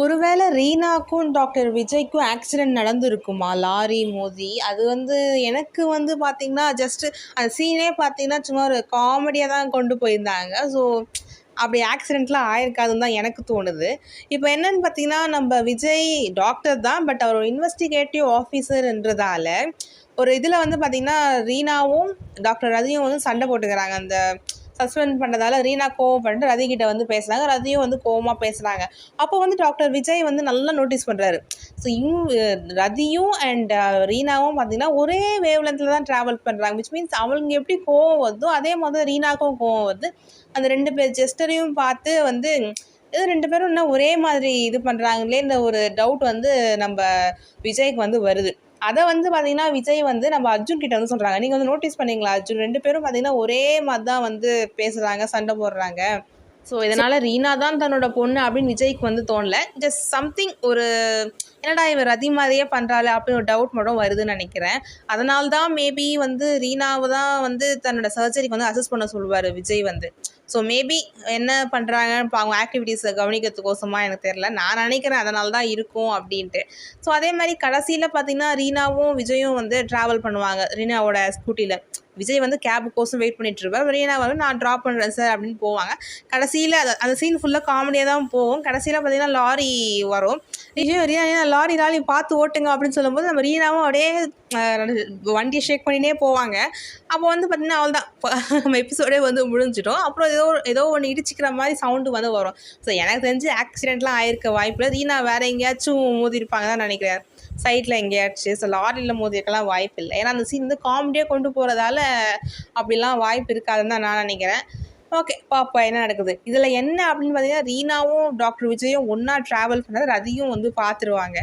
ஒருவேளை ரீனாக்கும் டாக்டர் விஜய்க்கும் ஆக்சிடென்ட் நடந்திருக்குமா? லாரி மோதி. அது வந்து எனக்கு வந்து பார்த்திங்கன்னா ஜஸ்ட்டு அந்த சீனே பார்த்திங்கன்னா சும்மா ஒரு காமெடியாக தான் கொண்டு போயிருந்தாங்க. ஸோ அப்படி ஆக்சிடெண்ட்லாம் ஆயிருக்காதுன்னு தான் எனக்கு தோணுது. இப்போ என்னன்னு பார்த்தீங்கன்னா நம்ம விஜய் டாக்டர் தான் பட் அவர் இன்வெஸ்டிகேட்டிவ் ஆஃபீஸர்ன்றதால ஒரு இதில் வந்து பார்த்திங்கன்னா ரீனாவும் டாக்டர் ரதியும் வந்து சண்டை போட்டுக்கிறாங்க. அந்த சஸ்பெண்ட் பண்ணதால ரீனா கோவம் பண்ணிட்டு ரதி வந்து பேசுகிறாங்க ரதியும் வந்து கோவமாக பேசுகிறாங்க அப்போ வந்து டாக்டர் விஜய் வந்து நல்லா நோட்டீஸ் பண்ணுறாரு ஸோ இவ் ரதியும் அண்ட் uh, ரீனாவும் பார்த்தீங்கன்னா ஒரே வேவ் லென்த்தில் தான் ட்ராவல் பண்ணுறாங்க விச் மீன்ஸ் அவளுங்க எப்படி கோவம் வருதோ அதே மாதிரி ரீனாக்கும் கோவம் வருது. அந்த ரெண்டு பேர் ஜெஸ்டரையும் பார்த்து வந்து இது ரெண்டு பேரும் இன்னும் ஒரே மாதிரி இது பண்ணுறாங்களே இந்த ஒரு டவுட் வந்து நம்ம விஜய்க்கு வந்து வருது. அதை வந்து பார்த்தீங்கன்னா விஜய் வந்து நம்ம அர்ஜுன் கிட்ட வந்து சொல்கிறாங்க நீங்கள் வந்து நோட்டீஸ் பண்ணீங்களா அர்ஜுன்? ரெண்டு பேரும் பார்த்தீங்கன்னா ஒரே மாதிரி தான் வந்து பேசுகிறாங்க சண்டை போடுறாங்க. ஸோ இதனால் ரீனா தான் தன்னோட பொண்ணு அப்படின்னு விஜய்க்கு வந்து தோணல. ஜஸ்ட் சம்திங் ஒரு என்னடா இவர் அதே மாதிரியே பண்ணுறாள் அப்படின்னு ஒரு டவுட் மட்டும் வருதுன்னு நினைக்கிறேன். அதனால தான் மேபி வந்து ரீனாவை தான் வந்து தன்னோட சர்ஜரிக்கு வந்து அசஸ் பண்ண சொல்லுவார் விஜய் வந்து. ஸோ மேபி என்ன பண்ணுறாங்கன்னு இப்போ அவங்க ஆக்டிவிட்டீஸை கவனிக்கிறதுக்கோசமாக எனக்கு தெரில நான் நினைக்கிறேன் அதனால தான் இருக்கும் அப்படின்ட்டு. ஸோ அதே மாதிரி கடைசியில் பார்த்தீங்கன்னா ரீனாவும் விஜயும் வந்து ட்ராவல் பண்ணுவாங்க. ரீனாவோட ஸ்கூட்டியில் விஜய் வந்து கேபுக்கோசம் வெயிட் பண்ணிட்டு இருப்பார். ரீனா வந்து நான் ட்ராப் பண்ணுறேன் சார் அப்படின்னு போவாங்க. கடைசியில் அது அந்த சீன் ஃபுல்லாக காமெடியாக தான் போகும். கடைசியில் பார்த்தீங்கன்னா லாரி வரும். விஜய் ரீனா லாரி லாரி பார்த்து ஓட்டுங்க அப்படின்னு சொல்லும்போது நம்ம ரீனாவும் அப்படியே வண்டியை ஷேக் பண்ணினே போவாங்க. அப்போ வந்து பார்த்திங்கன்னா அவள் தான் நம்ம எபிசோடே வந்து முடிஞ்சிடும். அப்புறம் ஏதோ ஏதோ ஒன்று இடிச்சிக்கிற மாதிரி சவுண்டு வந்து வரும். ஸோ எனக்கு தெரிஞ்சு ஆக்சிடெண்ட்லாம் ஆயிருக்க வாய்ப்பில்லை ரீனா வேறு எங்கேயாச்சும் மோதிருப்பாங்க தான் நினைக்கிறேன். சைட்டில் எங்கேயாச்சும் ஸோ லாரியில் மோதிருக்கலாம் வாய்ப்பு இல்லை. ஏன்னா அந்த சீன் வந்து காமெடியாக கொண்டு போகிறதால அப்படிலாம் வாய்ப்பு இருக்காதுன்னு தான் நான் நினைக்கிறேன். ஓகே பாப்பா என்ன நடக்குது. இதில் என்ன அப்படின்னு பார்த்தீங்கன்னா ரீனாவும் டாக்டர் விஜயும் ஒன்றா ட்ராவல் பண்ணது அதையும் வந்து பார்த்துருவாங்க.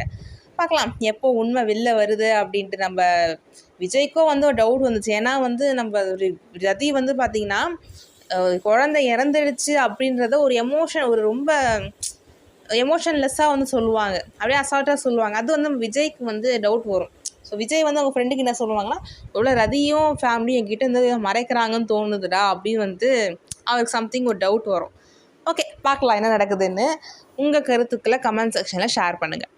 பார்க்கலாம். எப்போ உண்மை வெளில வருது அப்படின்ட்டு நம்ம விஜய்க்கும் வந்து ஒரு டவுட் வந்துச்சு. ஏன்னா வந்து நம்ம ஒரு ரதி வந்து பார்த்திங்கன்னா குழந்தை இறந்துடுச்சு அப்படின்றத ஒரு எமோஷன் ஒரு ரொம்ப எமோஷன்லெஸ்ஸாக வந்து சொல்லுவாங்க. அப்படியே அசால்ட்டாக சொல்லுவாங்க. அது வந்து விஜய்க்கு வந்து டவுட் வரும். ஸோ விஜய் வந்து அவங்க ஃப்ரெண்டுக்கு என்ன சொல்லுவாங்கன்னா இவ்வளோ ரதியும் ஃபேமிலியும் என்கிட்ட வந்து மறைக்கிறாங்கன்னு தோணுதுடா அப்படின்னு வந்து அவருக்கு சம்திங் ஒரு டவுட் வரும். ஓகே பார்க்கலாம் என்ன நடக்குதுன்னு. உங்கள் கருத்துக்களை கமெண்ட் செக்ஷனில் ஷேர் பண்ணுங்கள்